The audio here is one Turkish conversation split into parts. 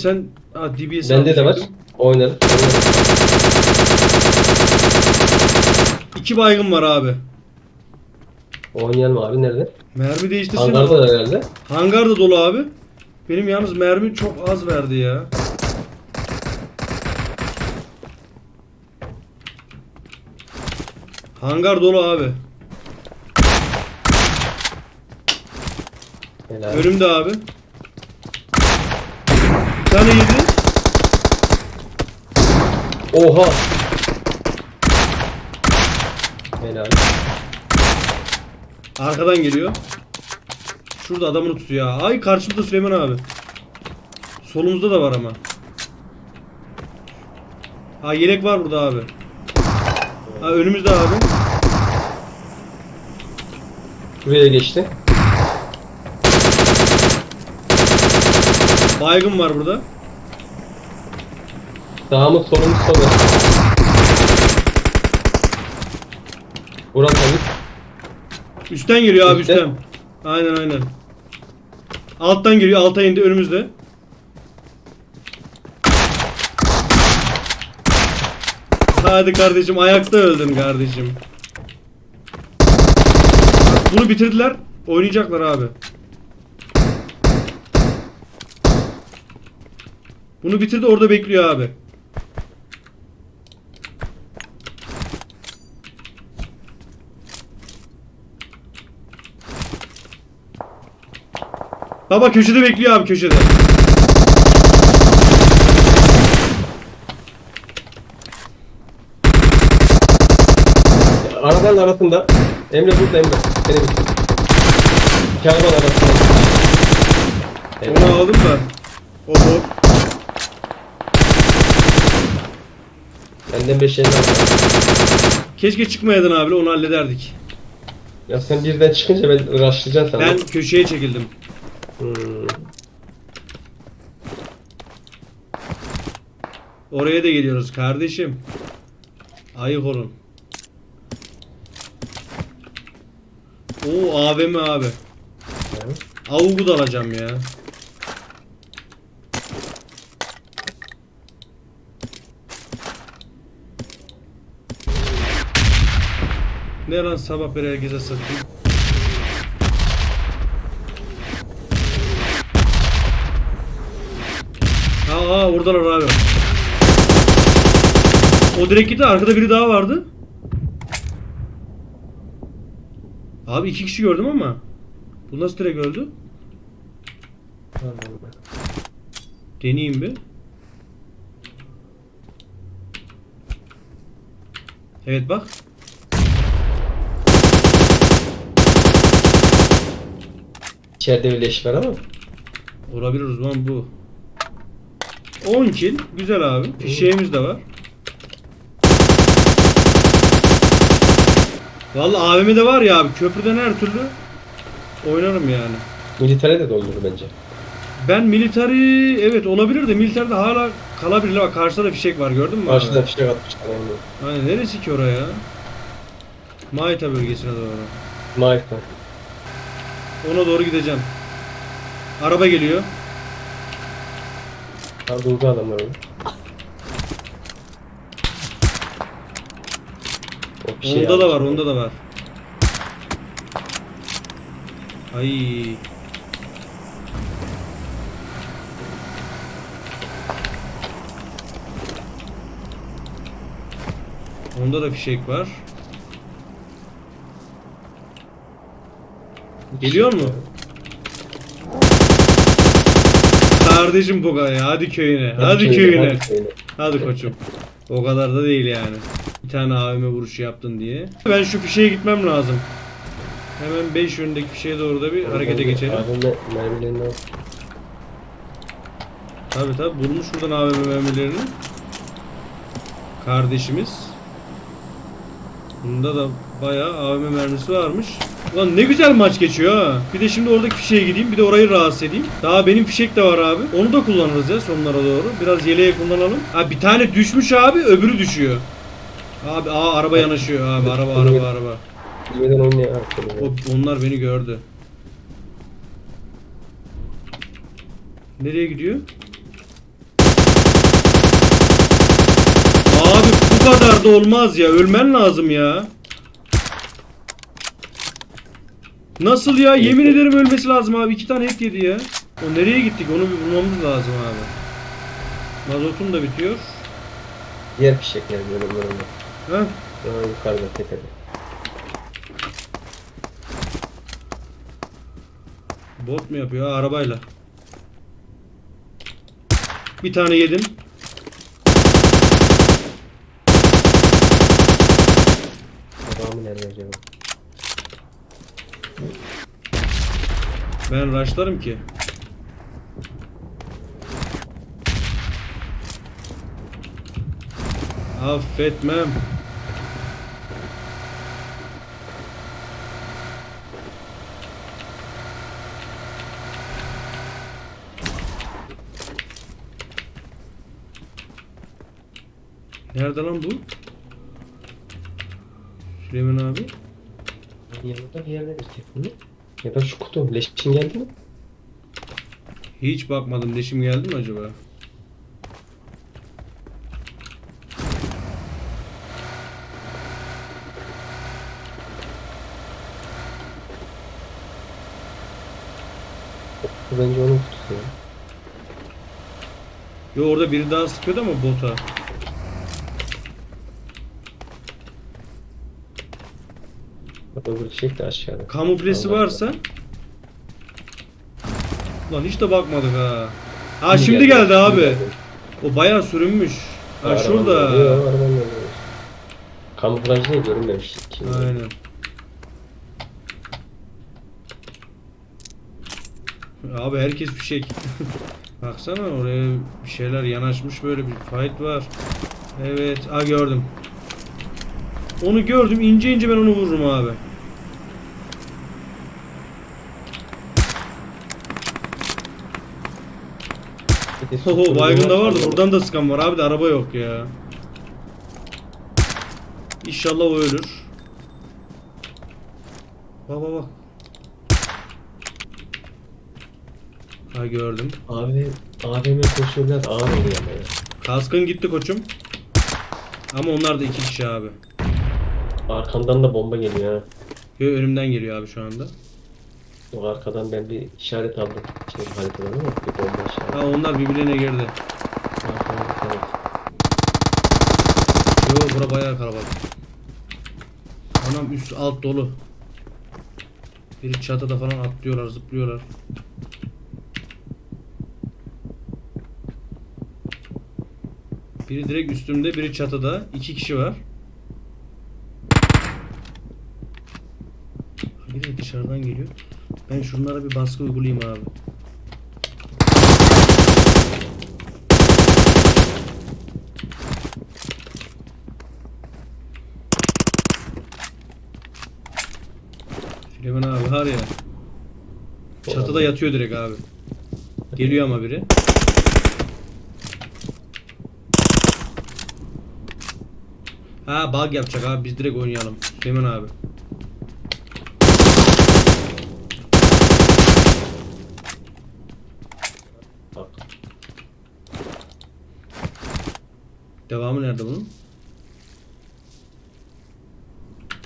Sen ha, DBS Bende de var. alacaktın. Oynarız. oynarız. İki baygın var abi. Oynayalım abi nerede? Mermi değiştirsin. Hangarda da herhalde. Hangar da dolu abi. Benim yalnız mermi çok az verdi ya. Hangar dolu abi. Helal. Önümde abi. Tane yedi. Oha. Helal. Arkadan geliyor. Şurada adamını tutuyor. Ay karşımda Süleyman abi. Solumuzda da var ama. Ha yelek var burada abi. Ha önümüzde abi. Buraya geçti. Baygın var burada. Sağımız solumuz sola. Burak abi. Üstten geliyor abi Üstte. üstten. Aynen aynen. Alttan geliyor. Alta indi önümüzde. Hadi kardeşim ayakta öldün kardeşim. Bunu bitirdiler. Oynayacaklar abi. Bunu bitirdi orada bekliyor abi. Baba köşede bekliyor abi köşede. Arabanın arasında. Emre burada Emre. Seni bitir. İki arabanın arasında. Onu Helal. aldım da. O. Benden 5 50 aldım. Keşke çıkmayaydın abi onu hallederdik. Ya sen birden çıkınca ben rushlayacaksın sandım. Ben köşeye çekildim. Hmm. Oraya da geliyoruz kardeşim. Ayık olun. Oo AVM abi. Avugu da alacağım ya. Ne lan sabah beri herkese satayım. Aa, aa oradalar abi. O direkt gitti arkada biri daha vardı. Abi iki kişi gördüm ama. Bu nasıl direkt öldü? Deneyeyim bir. Evet bak. İçeride bir leş var ama. Olabilir o zaman bu. 10 kill. Güzel abi. Fişeğimiz de var. Vallahi AVM de var ya abi. Köprüden her türlü oynarım yani. Militere de doldurur bence. Ben military evet olabilir de militeride hala kalabilir. Bak karşıda da fişek var gördün mü? abi? Karşıdan fişek atmışlar. Yani. Hani neresi ki oraya? Maita bölgesine doğru. Mike'dan. Ona doğru gideceğim. Araba geliyor. Ha durdu adamlar. O bir şey onda da var, onda da var. Ay. Onda da fişek var. Geliyor mu? Kardeşim Bogaya hadi köyüne. Hadi köyüne. Hadi köyüne. Hadi koçum. O kadar da değil yani. Bir tane AVM vuruşu yaptın diye. Ben şu fişeye gitmem lazım. Hemen 5 yönündeki fişeye doğru da bir harekete geçelim. Adamda mermilerini al. Tabi tabi bulmuş buradan AVM mermilerini. Kardeşimiz. Bunda da bayağı AVM mermisi varmış. Lan ne güzel maç geçiyor ha. Bir de şimdi oradaki fişeğe gideyim. Bir de orayı rahatsız edeyim. Daha benim fişek de var abi. Onu da kullanırız ya sonlara doğru. Biraz yeleğe kullanalım. Ha bir tane düşmüş abi. Öbürü düşüyor. Abi aa araba yanaşıyor abi. Araba araba araba. O, onlar beni gördü. Nereye gidiyor? Abi bu kadar da olmaz ya. Ölmen lazım ya. Nasıl ya? Yemin ederim ölmesi lazım abi. İki tane et yedi ya. O nereye gittik? Onu bir bulmamız lazım abi. Mazotum da bitiyor. Diğer fişekler böyle. Ha? Daha yukarıda tepede. Bot mu yapıyor? Ha, arabayla. Bir tane yedim. Adamı nerede acaba? Ben rushlarım ki. Affetmem. Nerede lan bu? Süleyman abi. Yanında bir yerdedir kesin. Ya da şu kutu. Leşin geldi mi? Hiç bakmadım. Leşim geldi mi acaba? Bence onun kutusu ya. Yo orada biri daha sıkıyordu ama bota. Öbür fişek de aşağıda. Kamuflesi Allah varsa Lan hiç de bakmadık ha. Ha Şimdi geldi abi. O bayağı sürünmüş. Ha Arabanın şurada. Yok arabanın yanında. Kamuflaj değil görünmemiş. Şimdi. Aynen. Abi herkes bir şey. Baksana oraya bir şeyler yanaşmış böyle bir fight var. Evet, ha gördüm. Onu gördüm. ince ince ben onu vururum abi. Oho baygın da vardı. var. Buradan da sıkan var abi de araba yok ya. İnşallah o ölür. Bak bak bak. Ha gördüm. Abi AVM koşuyorlar ağır oluyor ama ya. Kaskın gitti koçum. Ama onlar da iki kişi abi. Arkamdan da bomba geliyor ha. Yo, önümden geliyor abi şu anda. O arkadan ben bir işaret aldım. Şey haritadan ama bir bomba. Ha onlar birbirine girdi. Yo bura bayağı kalabalık. Anam üst alt dolu. Biri çatıda falan atlıyorlar, zıplıyorlar. Biri direkt üstümde, biri çatıda. İki kişi var. Biri dışarıdan geliyor. Ben şunlara bir baskı uygulayayım abi. Süleyman abi var ya. Çatıda yatıyor direkt abi. Geliyor ama biri. Ha bug yapacak abi biz direkt oynayalım. Süleyman abi. Bak. Devamı nerede bunun?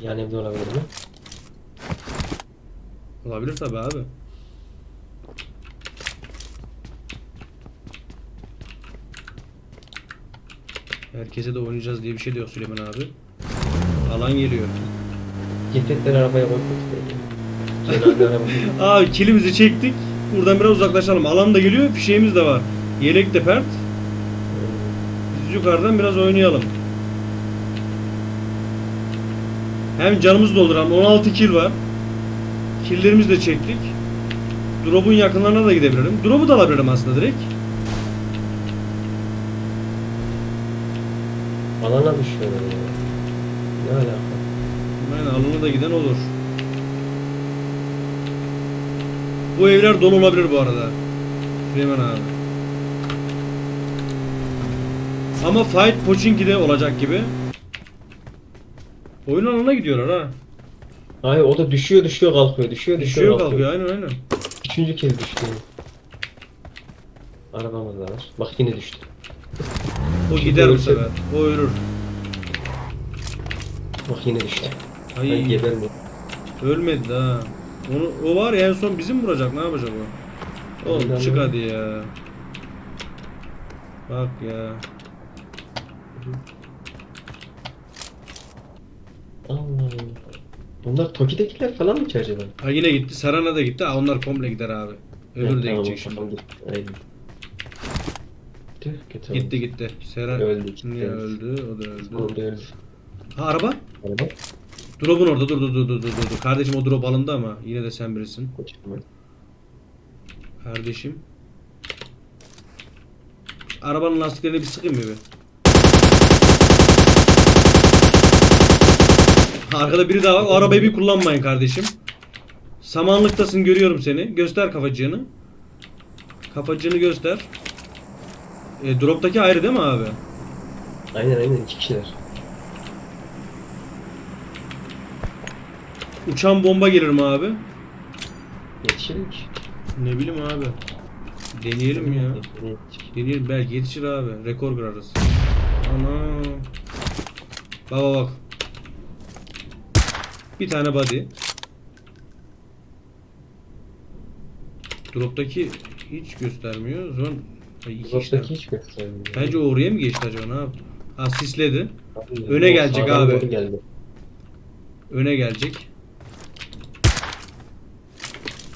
Yani evde olabilir mi? Olabilir tabi abi. Herkese de oynayacağız diye bir şey diyor Süleyman abi. Alan geliyor. Cesetleri arabaya koyduk. Abi kilimizi çektik. Buradan biraz uzaklaşalım. Alan da geliyor. Fişeğimiz de var. Yelek de pert. Biz yukarıdan biraz oynayalım. Hem canımızı dolduralım. 16 kill var. Killlerimizi de çektik. Drop'un yakınlarına da gidebilirim. Drop'u da alabilirim aslında direkt. Alana düşüyorlar ya. Ne alaka? Aynen alana da giden olur. Bu evler dolu olabilir bu arada. Süleyman abi. Ama fight Pochinki'de olacak gibi. Oyun alanına gidiyorlar ha. Hayır o da düşüyor düşüyor kalkıyor düşüyor düşüyor, Düşüyor kalkıyor aynen aynen. Üçüncü kez düştü. Arabamız da var. Bak yine düştü. O gider bu sefer. O ölür. Bak yine düştü. Ben Ay gebermedim. ölmedi daha. Onu o var ya en son bizim vuracak ne yapacak o? Oğlum Aynen çık öyle. hadi ya. Bak ya. Allah Allah. Bunlar Toki'dekiler falan mı ki acaba? Ha yine gitti. Sarana da gitti. Ha, onlar komple gider abi. Öbürü de tamam, gidecek şimdi. tamam. Aynen. Tüh, kötü Gitti oldu. gitti. Seren Öldü, gitti, Niye öldü. O da öldü. Oldu öldü. Ha araba? Araba. Drop'un orada. Dur dur dur dur dur dur. Kardeşim o drop alındı ama yine de sen birisin. Kardeşim. Arabanın lastiklerini bir sıkayım mı bir? Arkada biri daha var. O arabayı bir kullanmayın kardeşim. Samanlıktasın görüyorum seni. Göster kafacığını. Kafacığını göster. E, drop'taki ayrı değil mi abi? Aynen aynen iki kişiler. Uçan bomba gelir mi abi? Yetişelim ki. Ne bileyim abi. Deneyelim ya. Deneyelim belki yetişir abi. Rekor kırarız. Ana. Baba bak. Bir tane body. Drop'taki hiç göstermiyor. Zon Ay, iki işte. hiç göstermiyor. Bence oraya mı geçti acaba ne yaptı? Ha sisledi. Abi, öne gelecek sağdan abi. doğru Geldi. Öne gelecek.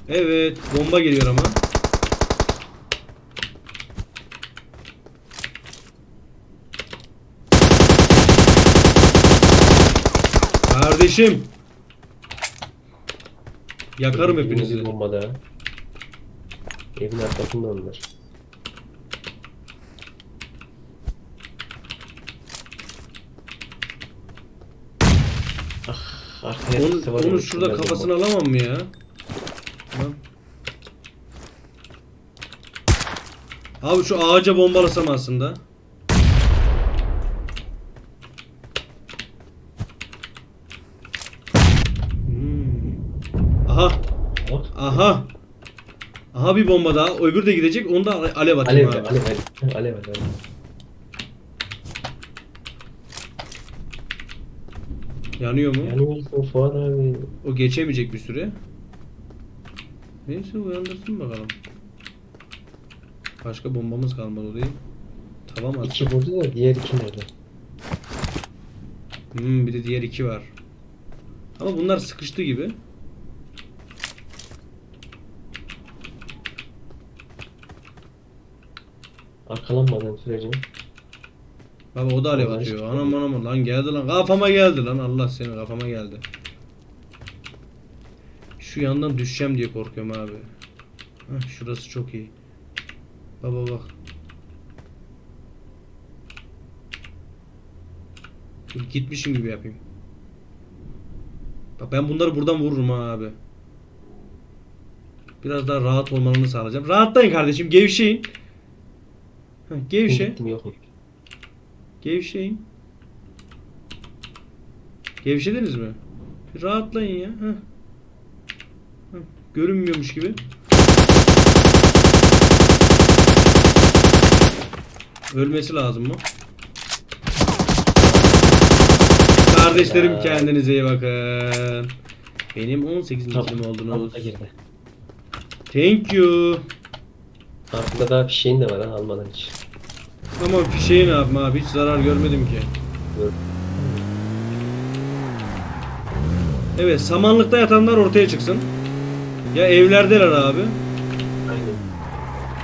Evet. Bomba geliyor ama. Kardeşim. Yakarım Yine hepinizi. Bir bomba daha. Evin arkasında onlar. Ah, arkaya Onu, var onu ya, şurada güzel kafasına bomba. alamam mı ya? Lan. Abi şu ağaca bombalasam aslında. Hmm. Aha. Bak. Aha. Aha bir bomba daha. Öbürü de gidecek. Onu da ale- alev atayım Alev, abi. alev, alev, alev, alev. Yanıyor mu? Yanıyorsun Fuat abi. O geçemeyecek bir süre. Neyse uyandırsın bakalım. Başka bombamız kalmadı o değil. Tamam İki at. vurdu da diğer iki nerede? Hmm, bir de diğer iki var. Ama bunlar sıkıştı gibi. Arkalanmadan sürece. Baba o da alev Onlar atıyor. Anam anam lan geldi lan. Kafama geldi lan. Allah seni kafama geldi. Şu yandan düşeceğim diye korkuyorum abi. Heh, şurası çok iyi. Baba bak. Dur, Gitmişim gibi yapayım. Bak ben bunları buradan vururum ha abi. Biraz daha rahat olmalarını sağlayacağım. Rahatlayın kardeşim. Gevşeyin. Heh, gevşe. Gittim yok mu? Gevşeyin. Gevşediniz mi? Bir rahatlayın ya. Heh. Heh, Görünmüyormuş gibi. Ölmesi lazım mı? Kardeşlerim Ya. kendinize iyi bakın. Benim 18. Tamam, kilim oldunuz. Thank you. Aslında daha fişeğin de var ha almadan hiç. Ama fişeği ne yapma abi hiç zarar görmedim ki. Evet samanlıkta yatanlar ortaya çıksın. Ya evlerdeler abi. Aynen.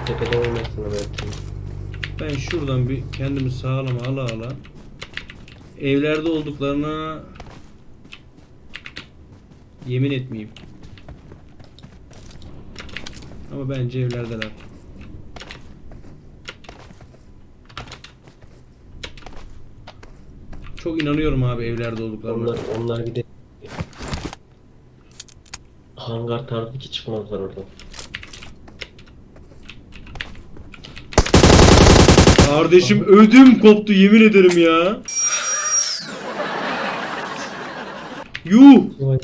Tepeden oynasın belki. Ben şuradan bir kendimi sağlam ala ala. Evlerde olduklarına yemin etmeyeyim. Ama bence evlerdeler. Çok inanıyorum abi evlerde olduklarına. Onlar, onlar bir de hangar tarzı ki çıkmazlar oradan. Kardeşim ödüm koptu yemin ederim ya. Yuh. Vay.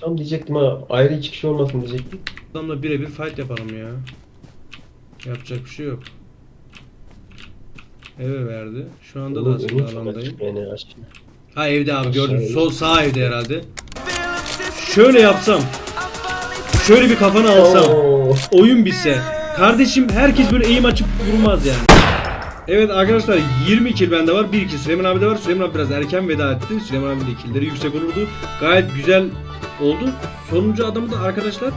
Tam diyecektim ha ayrı iki kişi olmasın diyecektim. Adamla birebir fight yapalım ya. Yapacak bir şey yok. Eve verdi. Şu anda da aslında alandayım. aşkına. Ha evde abi gördüm. Sol sağ evde herhalde. Şöyle yapsam. Şöyle bir kafana alsam. Oo. oyun bitse. Kardeşim herkes böyle eğim açıp vurmaz yani. Evet arkadaşlar 20 kill bende var. 1 kill Süleyman abi de var. Süleyman abi biraz erken veda etti. Süleyman abi de killleri yüksek olurdu. Gayet güzel oldu. Sonuncu adamı da arkadaşlar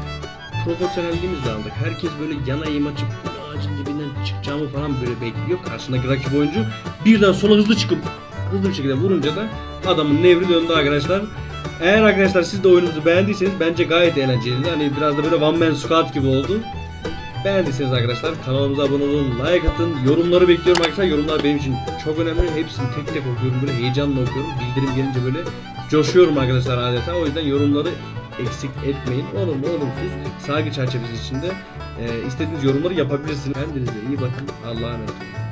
profesyonelliğimizle aldık. Herkes böyle yana eğim açıp çıkacağımı falan böyle bekliyor. Karşındaki rakip oyuncu birden sola hızlı çıkıp hızlı bir şekilde vurunca da adamın nevri döndü arkadaşlar. Eğer arkadaşlar siz de oyunumuzu beğendiyseniz bence gayet eğlenceliydi. Hani biraz da böyle one man squad gibi oldu. Beğendiyseniz arkadaşlar kanalımıza abone olun, like atın, yorumları bekliyorum arkadaşlar. Yorumlar benim için çok önemli. Hepsini tek tek okuyorum, böyle heyecanla okuyorum. Bildirim gelince böyle coşuyorum arkadaşlar adeta. O yüzden yorumları eksik etmeyin. Olumlu olumsuz saygı çerçevesi içinde e, istediğiniz yorumları yapabilirsiniz. Kendinize iyi bakın. Allah'a emanet olun.